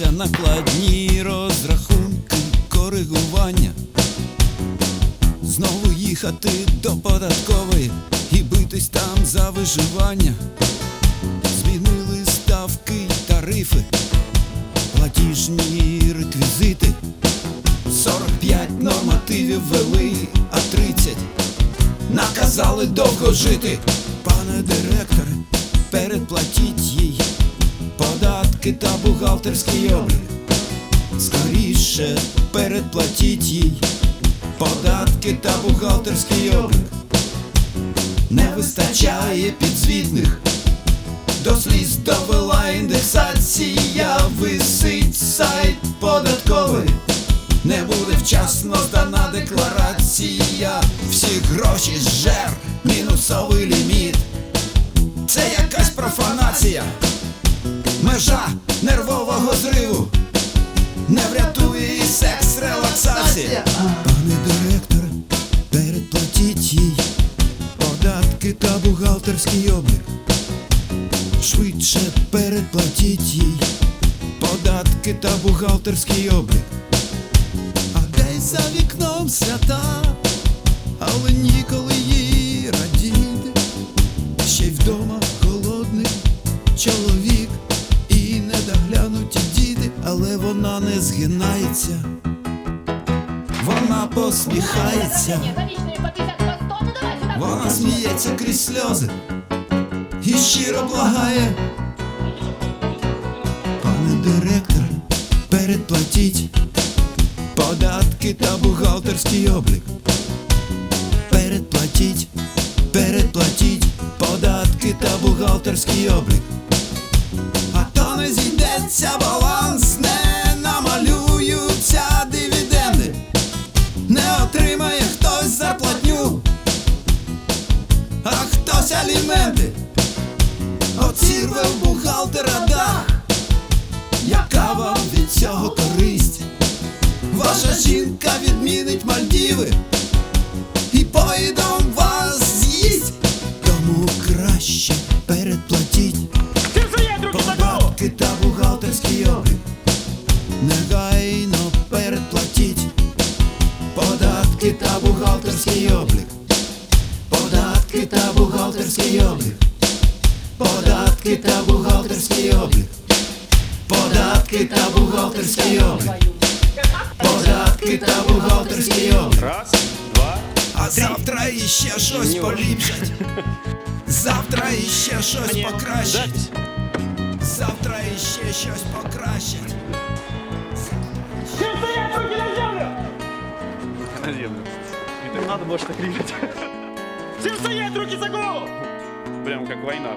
Не накладні розрахунки, коригування. Знову їхати до податкової і битись там за виживання. Змінили ставки й тарифи, платіжні реквізити. 45 нормативів ввели, а 30 наказали довго жити. Пане директоре, передплатіть їй податки та бухгалтерський облік. Скоріше передплатіть їй податки та бухгалтерський облік. Не вистачає підзвітних, до сліз довела індексація, висить сайт податковий. Не буде вчасно здана декларація, всі гроші зжер, мінусовий ліміт. Це якась профанація, межа нервового зриву. Не врятує і секс релаксація. Пане директоре, передплатіть їй податки та бухгалтерський облік. Швидше передплатіть їй податки та бухгалтерський облік. А десь за вікном свята, але ніколи їй але вона не згинається, вона посміхається, За личные по 50 по 100, давай сюда. вона сміється крізь сльози і щиро благає. Пане директор, передплатіть податки та бухгалтерський облік. Передплатіть, передплатіть податки та бухгалтерський облік. А то не зійдеться баланс, аліменти. Оцірве в бухгалтера дах. Яка вам від цього користь? Ваша жінка відмінить Мальдіви і поїдом вас з'їсть. Тому краще передплатіть податки та бухгалтерський облік. Негайно передплатіть податки та бухгалтерський облік. Податки та бухгалтерський облік. Податки та бухгалтерський облік. Податки та бухгалтерський облік. Податки та бухгалтерський облік. Раз, два, А завтра іще щось поліпшать. Завтра іще щось покращать. запись. Завтра іще щось покращать. На землю. Не так надо, может, так режать. Всем стоять, руки за голову! Прям как война.